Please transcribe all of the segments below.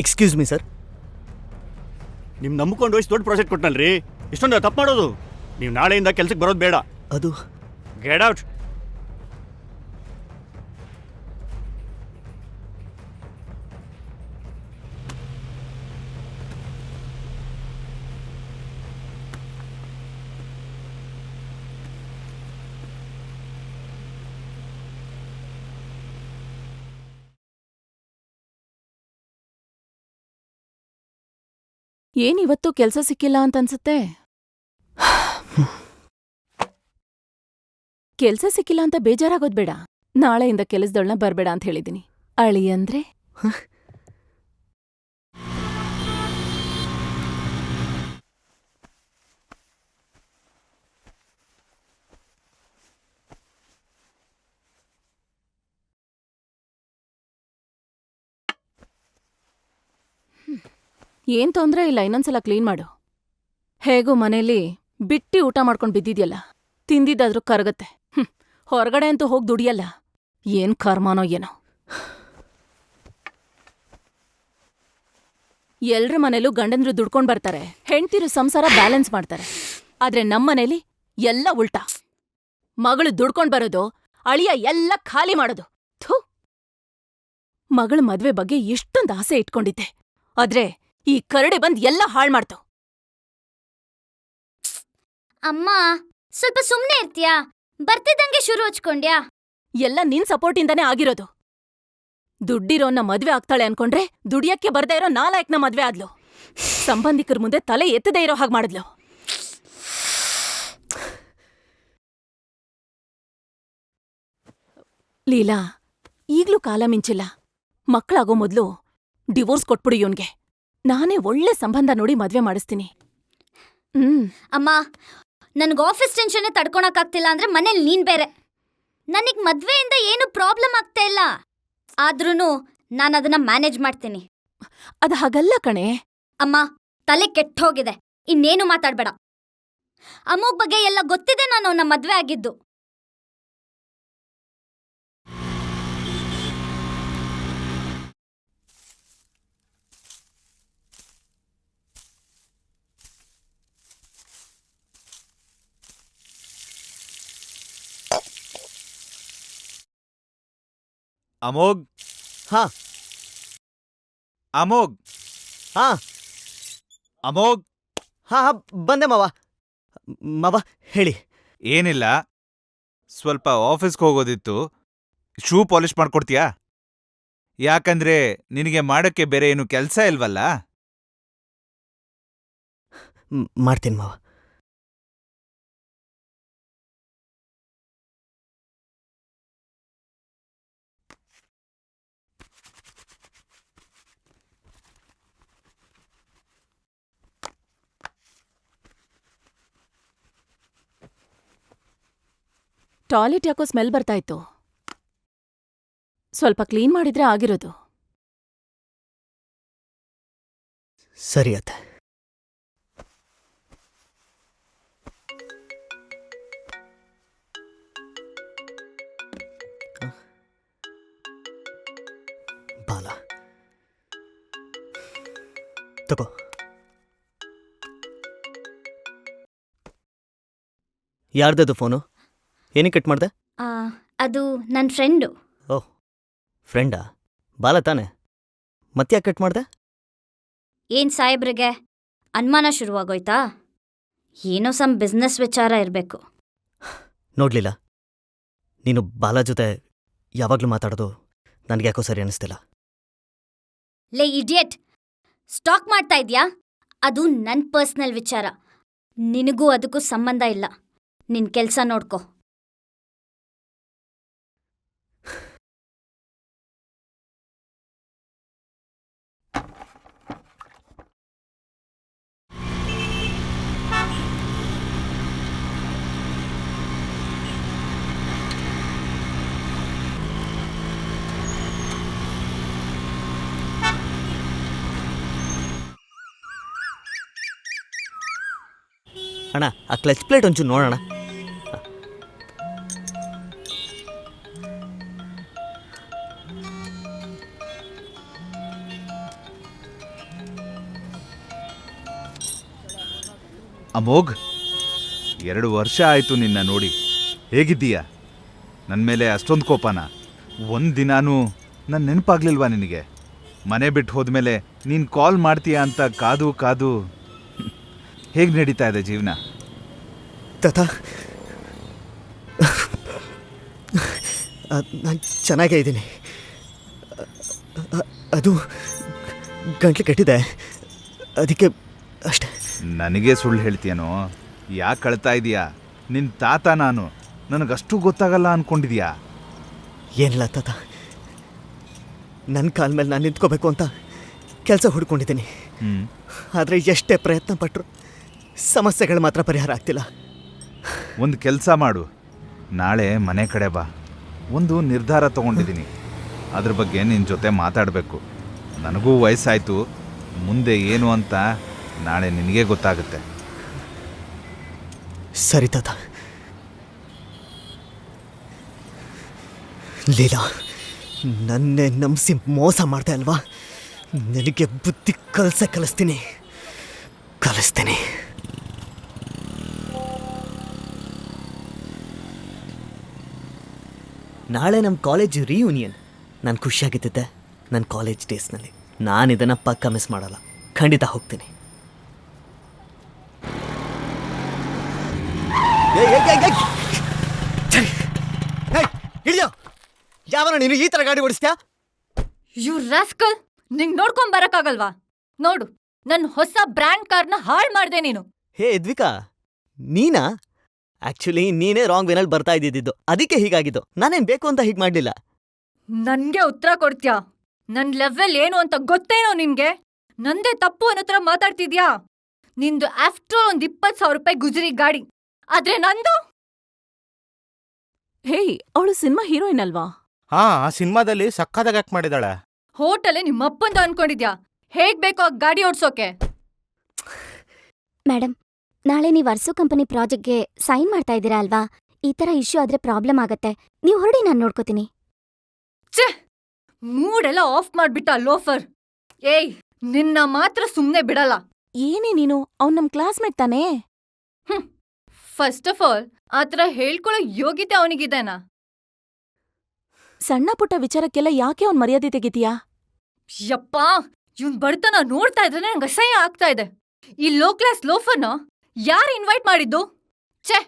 Excuse me sir ನಿಮ್ಮ ನಂಬ್ಕೊಂಡು ವಯಸ್ಸು ದೊಡ್ಡ ಪ್ರಾಜೆಕ್ಟ್ ಕೊಟ್ಟನಲ್ರಿ ಇಷ್ಟೊಂದು ತಪ್ಪು ಮಾಡೋದು. ನೀವು ನಾಳೆಯಿಂದ ಕೆಲ್ಸಕ್ಕೆ ಬರೋದು ಬೇಡ. ಅದು ಗೆಟ್ ಔಟ್ ಏನ್ ಇವತ್ತು ಕೆಲ್ಸ ಸಿಕ್ಕಿಲ್ಲ ಅಂತನ್ಸುತ್ತೆ? ಕೆಲ್ಸ ಸಿಕ್ಕಿಲ್ಲ ಅಂತ ಬೇಜಾರಾಗೋದ್ ಬೇಡ. ನಾಳೆಯಿಂದ ಕೆಲಸದೊಳನ ಬರ್ಬೇಡ ಅಂತ ಹೇಳಿದೀನಿ. ಅಳಿ ಅಂದ್ರೆ ಏನ್ ತೊಂದ್ರೆ ಇಲ್ಲ, ಇನ್ನೊಂದ್ಸಲ ಕ್ಲೀನ್ ಮಾಡು. ಹೇಗೂ ಮನೇಲಿ ಬಿಟ್ಟಿ ಊಟ ಮಾಡ್ಕೊಂಡ್ ಬಿದ್ದಿದ್ಯಲ್ಲ, ತಿಂದಿದ್ದಾದ್ರೂ ಕರಗತ್ತೆ. ಹೊರಗಡೆ ಅಂತೂ ಹೋಗ್ ದುಡಿಯಲ್ಲ. ಏನ್ ಕರ್ಮಾನೋ ಏನೋ. ಎಲ್ರ ಮನೇಲೂ ಗಂಡಂದ್ರು ದುಡ್ಕೊಂಡ್ ಬರ್ತಾರೆ, ಹೆಂಡ್ತಿರು ಸಂಸಾರ ಬ್ಯಾಲೆನ್ಸ್ ಮಾಡ್ತಾರೆ. ಆದ್ರೆ ನಮ್ಮನೇಲಿ ಎಲ್ಲ ಉಲ್ಟಾ. ಮಗಳು ದುಡ್ಕೊಂಡ್ ಬರೋದು, ಅಳಿಯ ಎಲ್ಲ ಖಾಲಿ ಮಾಡೋದು. ಥು! ಮಗಳ ಮದ್ವೆ ಬಗ್ಗೆ ಎಷ್ಟೊಂದ್ ಆಸೆ ಇಟ್ಕೊಂಡಿದ್ದೆ. ಆದ್ರೆ ಈ ಕರಡೆ ಬಂದ್ ಎಲ್ಲ ಹಾಳ್ ಮಾಡ್ತು. ಅಮ್ಮ ಸ್ವಲ್ಪ ಸುಮ್ನೆ ಇರ್ತೀಯಾ? ಬರ್ತಿದ್ದಂಗೆ ಶುರು ಹಚ್ಕೊಂಡ್ಯಾ? ಎಲ್ಲ ನಿನ್ ಸಪೋರ್ಟಿಂದಾನೇ ಆಗಿರೋದು. ದುಡ್ಡಿರೋನ್ನ ಮದ್ವೆ ಆಗ್ತಾಳೆ ಅನ್ಕೊಂಡ್ರೆ ದುಡಿಯಕ್ಕೆ ಬರ್ದೇ ಇರೋ ನಾಲಾಯಕ್ನ ಮದ್ವೆ ಆದ್ಲು. ಸಂಬಂಧಿಕರ ಮುಂದೆ ತಲೆ ಎತ್ತದೇ ಇರೋ ಹಾಗೆ ಮಾಡಿದ್ಲು. ಲೀಲಾ ಈಗ್ಲೂ ಕಾಲ ಮಿಂಚಿಲ್ಲ. ಮಕ್ಕಳಾಗೋ ಮೊದ್ಲು ಡಿವೋರ್ಸ್ ಕೊಟ್ಬಿಡು ಇವನ್ಗೆ. ನಾನೇ ಒಳ್ಳೆ ಸಂಬಂಧ ನೋಡಿ ಮದ್ವೆ ಮಾಡಿಸ್ತೀನಿ. ಹ್ಮ್. ಅಮ್ಮ ನನಗೆ ಆಫೀಸ್ ಟೆನ್ಷನ್ನೇ ತಡ್ಕೊಳಕ್ಕಾಗ್ತಿಲ್ಲ ಅಂದ್ರೆ ಮನೇಲಿ ನೀನ್ ಬೇರೆ. ನನಗ್ ಮದ್ವೆಯಿಂದ ಏನು ಪ್ರಾಬ್ಲಮ್ ಆಗ್ತಾ ಇಲ್ಲ. ಆದ್ರೂ ನಾನು ಅದನ್ನ ಮ್ಯಾನೇಜ್ ಮಾಡ್ತೀನಿ. ಅದ್ ಹಾಗಲ್ಲ ಕಣೆ. ಅಮ್ಮ ತಲೆ ಕೆಟ್ಟೋಗಿದೆ. ಇನ್ನೇನು ಮಾತಾಡ್ಬೇಡ. ಅಮ್ಮಗ್ ಬಗ್ಗೆ ಎಲ್ಲ ಗೊತ್ತಿದೆ ನಾನು ಅವನ ಮದ್ವೆ ಆಗಿದ್ದು. ಅಮೋಘ್. ಹಾ. ಅಮೋಘ್. ಹಾ. ಅಮೋಘ್. ಹಾ ಹಾ ಬಂದೆ ಮಾವ. ಮಾವ ಹೇಳಿ. ಏನಿಲ್ಲ. ಸ್ವಲ್ಪ ಆಫೀಸ್ಗೆ ಹೋಗೋದಿತ್ತು. ಶೂ ಪಾಲಿಷ್ ಮಾಡ್ಕೊಡ್ತೀಯಾ? ಯಾಕಂದ್ರೆ ನಿನಗೆ ಮಾಡೋಕ್ಕೆ ಬೇರೆ ಏನು ಕೆಲಸ ಇಲ್ವಲ್ಲ? ಮ್, ಮಾಡ್ತೀನಿ ಮಾವ. ಟಾಯ್ಲೆಟ್ ಯಾಕೋ ಸ್ಮೆಲ್ ಬರ್ತಾ ಇತ್ತು. ಸ್ವಲ್ಪ ಕ್ಲೀನ್ ಮಾಡಿದ್ರೆ ಆಗಿರೋದು. ಸರಿ ಅತ್ತೆ? ಬಾಲ. ತಗೋ. ಯಾರ್ದದು ಫೋನು? ಏನಕ್ಕೆ ಕಟ್ ಮಾಡ್ದೆ? ಆ, ಅದು ನನ್ನ ಫ್ರೆಂಡು ಓಹ್ ಫ್ರೆಂಡಾ ಬಾಲ ತಾನೆ? ಮತ್ತ್ಯಾಕೆ ಕಟ್ ಮಾಡ್ದೆ? ಏನ್ ಸಾಹೇಬ್ರಿಗೆ? ಅನುಮಾನ ಶುರುವಾಗೋಯ್ತಾ? ಏನೋ ಸಮ್ ಬಿಸ್ನೆಸ್ ವಿಚಾರ ಇರಬೇಕು. ನೋಡ್ಲಿಲ್ಲ. ನೀನು ಬಾಲ ಜೊತೆ ಯಾವಾಗಲೂ ಮಾತಾಡೋದು ನನಗೆ ಯಾಕೋ ಸರಿ ಅನಿಸ್ತಿಲ್ಲ. ಲೇ ಇಡಿಯಟ್ ಸ್ಟಾಕ್ ಮಾಡ್ತಾ ಇದ್ಯಾ? ಅದು ನನ್ನ ಪರ್ಸ್ನಲ್ ವಿಚಾರ. ನಿನಗೂ ಅದಕ್ಕೂ ಸಂಬಂಧ ಇಲ್ಲ. ನಿನ್ ಕೆಲ್ಸ ನೋಡ್ಕೊ. ಅಣ್ಣ, ಆ ಕ್ಲಚ್ ಪ್ಲೇಟ್ ಒಂಚೂರು ನೋಡೋಣ. ಅಮೋಘ್, ಎರಡು ವರ್ಷ ಆಯಿತು ನಿನ್ನ ನೋಡಿ. ಹೇಗಿದ್ದೀಯ? ನನ್ನ ಮೇಲೆ ಅಷ್ಟೊಂದು ಕೋಪನ? ಒಂದು ದಿನಾನೂ ನನ್ನ ನೆನಪಾಗ್ಲಿಲ್ವಾ ನಿನಗೆ? ಮನೆ ಬಿಟ್ಟು ಹೋದ್ಮೇಲೆ ನೀನು ಕಾಲ್ ಮಾಡ್ತೀಯಾ ಅಂತ ಕಾದು ಕಾದು ಹೇಗೆ ನಡೀತಾ ಇದೆ ಜೀವನ? ತಾತ. ನಾನು ಚೆನ್ನಾಗೇ ಇದ್ದೀನಿ. ಅದು ಗಂಟ್ಲು ಕಟ್ಟಿದೆ. ಅದಕ್ಕೆ ಅಷ್ಟೆ. ನನಗೆ ಸುಳ್ಳು ಹೇಳ್ತೀಯನೋ? ಯಾಕೆ ಕಳ್ತಾ ಇದೀಯಾ? ನಿನ್ನ ತಾತ ನಾನು. ನನಗಷ್ಟು ಗೊತ್ತಾಗಲ್ಲ ಅನ್ಕೊಂಡಿದ್ಯಾ? ಏನಿಲ್ಲ ತಾತ. ನನ್ನ ಕಾಲ ಮೇಲೆ ನಾನು ನಿಂತ್ಕೋಬೇಕು ಅಂತ ಕೆಲಸ ಹುಡ್ಕೊಂಡಿದ್ದೀನಿ. ಹ್ಞೂ ಆದರೆ ಎಷ್ಟೇ ಪ್ರಯತ್ನ ಪಟ್ಟರು ಸಮಸ್ಯೆಗಳು ಮಾತ್ರ ಪರಿಹಾರ ಆಗ್ತಿಲ್ಲ. ಒಂದು ಕೆಲಸ ಮಾಡು. ನಾಳೆ ಮನೆ ಕಡೆ ಬಾ. ಒಂದು ನಿರ್ಧಾರ ತಗೊಂಡಿದ್ದೀನಿ. ಅದ್ರ ಬಗ್ಗೆ ನಿನ್ನ ಜೊತೆ ಮಾತಾಡಬೇಕು. ನನಗೂ ವಯಸ್ಸಾಯಿತು. ಮುಂದೆ ಏನು ಅಂತ ನಾಳೆ ನಿನಗೆ ಗೊತ್ತಾಗುತ್ತೆ. ಸರಿ ತಾತ. ಲೀಲಾ ನನ್ನೇ ನಂಬಿಸಿ ಮೋಸ ಮಾಡ್ದೆ ಅಲ್ವಾ? ನಿನಗೆ ಬುದ್ಧಿ ಕಲಸ ಕಲಿಸ್ತೀನಿ. ಕಲಿಸ್ತೀನಿ. ನಾಳೆ ನಮ್ಮ ಕಾಲೇಜ್ ರೀಯೂನಿಯನ್ ನಾನು ಖುಷಿಯಾಗಿದ್ದೆ ನನ್ನ ಕಾಲೇಜ್ ಡೇಸ್ನಲ್ಲಿ ನಾನು ಇದನ್ನು ಪಕ್ಕ ಮಿಸ್ ಮಾಡಲ್ಲ. ಖಂಡಿತ ಹೋಗ್ತೀನಿ. ಯಾವನ ನೀನು ಈ ಥರ ಗಾಡಿ ಓಡಿಸ್ತ್ಯಾ? ಯು ರಾಸ್ಕಲ್ ನಿಂಗೆ ನೋಡ್ಕೊಂಡ್ ಬರಕ್ಕಾಗಲ್ವಾ? ನೋಡು ನನ್ನ ಹೊಸ ಬ್ರ್ಯಾಂಡ್ ಕಾರ್ನ ಹಾಳ್ ಮಾಡ್ದೆ ನೀನು. ಹೇ ಯದ್ವಿಕಾ ನೀನಾ? ಆಕ್ಚುಲಿ ನೀನೇ ರಾಂಗ್ ವೇನಲ್ಲಿ ಬರ್ತಾ ಇದ್ದಿದ್ದು. ಅದಕ್ಕೆ ಹೀಗಾಗಿದ್ದು. ನಾನೇನ್ ಬೇಕು ಅಂತ ಹೀಗ್ ಮಾಡಲಿಲ್ಲ. ನನ್ಗೆ ಉತ್ತರ ಕೊಡ್ತ್ಯಾ? ನನ್ ಲೆವೆಲ್ ಏನು ಅಂತ ಗೊತ್ತೇನೋ ನಿನ್ಗೆ ನಂದೇ ತಪ್ಪು ಅನ್ನೋ ಥರ ಮಾತಾಡ್ತಿದ್ಯಾ? ನಿಂದು ಆಫ್ಟರ್ ಒಂದ್ ಇಪ್ಪತ್ ಸಾವಿರ ರೂಪಾಯಿ ಗುಜರಿ ಗಾಡಿ. ಆದ್ರೆ ನಂದು? ಹೇಯ್ ಅವಳು ಸಿನಿಮಾ ಹೀರೋಯಿನ್ ಅಲ್ವಾ? ಹಾ ಆ ಸಿನಿಮಾದಲ್ಲಿ ಸಕ್ಕದಾಗ ಆಕ್ಟ್ ಮಾಡಿದಾಳೆ ಹೋಟೆಲ್ ನಿಮ್ಮಪ್ಪಂದು ಅನ್ಕೊಂಡಿದ್ಯಾ? ಹೇಗ್ ಬೇಕೋ ಆ ಗಾಡಿ ಓಡ್ಸೋಕೆ? ಮೇಡಮ್ ನಾಳೆ ನೀವು ಅರ್ಸು ಕಂಪನಿ ಪ್ರಾಜೆಕ್ಟ್ಗೆ ಸೈನ್ ಮಾಡ್ತಾ ಇದ್ದೀರಾ ಅಲ್ವಾ? ಈ ಥರ ಇಶ್ಯೂ ಆದ್ರೆ ಪ್ರಾಬ್ಲಮ್ ಆಗತ್ತೆ. ನೀವು ಹೊರಡಿ ನಾನು ನೋಡ್ಕೋತೀನಿ. ಛೇ! ಮೂಡೆಲ್ಲ ಆಫ್ ಮಾಡ್ಬಿಟ್ಟ ಲೋಫರ್. ಏಯ್ ನಿನ್ನ ಮಾತ್ರ ಸುಮ್ನೆ ಬಿಡಲ್ಲ. ಏನೇ ನೀನು? ಅವ್ನ್ ನಮ್ ಕ್ಲಾಸ್ಮೇಟ್ ತಾನೇ? ಫಸ್ಟ್ ಆಫ್ ಆಲ್ ಆತರ ಹೇಳ್ಕೊಳ್ಳೋ ಯೋಗ್ಯತೆ ಅವನಿಗಿದೆನಾ? ಸಣ್ಣ ಪುಟ್ಟ ವಿಚಾರಕ್ಕೆಲ್ಲ ಯಾಕೆ ಅವ್ನ್ ಮರ್ಯಾದೆ ತೆಗಿತೀಯಾ? ಯಪ್ಪಾ! ಇವನ್ ಬಡತನ ನೋಡ್ತಾ ಇದ್ರೆ ನಂಗೆ ಅಸಹ್ಯ ಆಗ್ತಾ ಇದೆ. ಈ ಲೋ ಕ್ಲಾಸ್ ಲೋಫರ್ನ ಯಾರು ಇನ್ವೈಟ್ ಮಾಡಿದ್ದು? ಛೇ!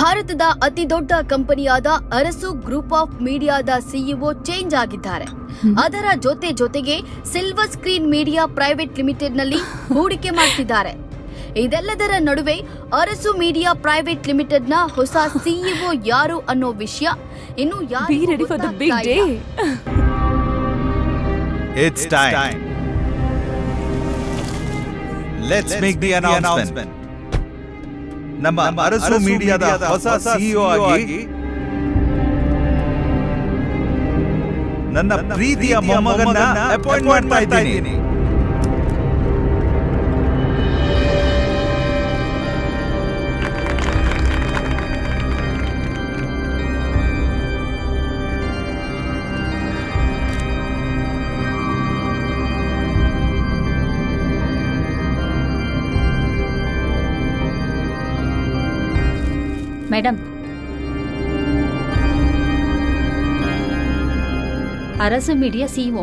ಭಾರತದ ಅತಿ ದೊಡ್ಡ ಕಂಪನಿಯಾದ ಅರಸು ಗ್ರೂಪ್ ಆಫ್ ಮೀಡಿಯಾದ ಸಿಇಒ ಚೇಂಜ್ ಆಗಿದ್ದಾರೆ. ಅದರ ಜೊತೆ ಜೊತೆಗೆ ಸಿಲ್ವರ್ ಸ್ಕ್ರೀನ್ ಮೀಡಿಯಾ ಪ್ರೈವೇಟ್ ಲಿಮಿಟೆಡ್ನಲ್ಲಿ ಹೂಡಿಕೆ ಮಾಡ್ತಿದ್ದಾರೆ. ಇದೆಲ್ಲದರ ನಡುವೆ ಅರಸು ಮೀಡಿಯಾ ಪ್ರೈವೇಟ್ ಲಿಮಿಟೆಡ್ನ ಹೊಸ ಸಿಇಒ ಯಾರು ಅನ್ನೋ ವಿಷಯ ಇನ್ನು ಯಾರು it's for let's make the announcement ನಮ್ಮ ಅರಸು ಮೀಡಿಯಾದ ಹೊಸ ಸಿಇಒ ಆಗಿ ನನ್ನ ಪ್ರೀತಿಯ ಮೊಮ್ಮಗನ್ನ ಅಪಾಯಿಂಟ್ ಮಾಡ್ತಾ ಇದ್ದೀನಿ. Madam Arasu media CEO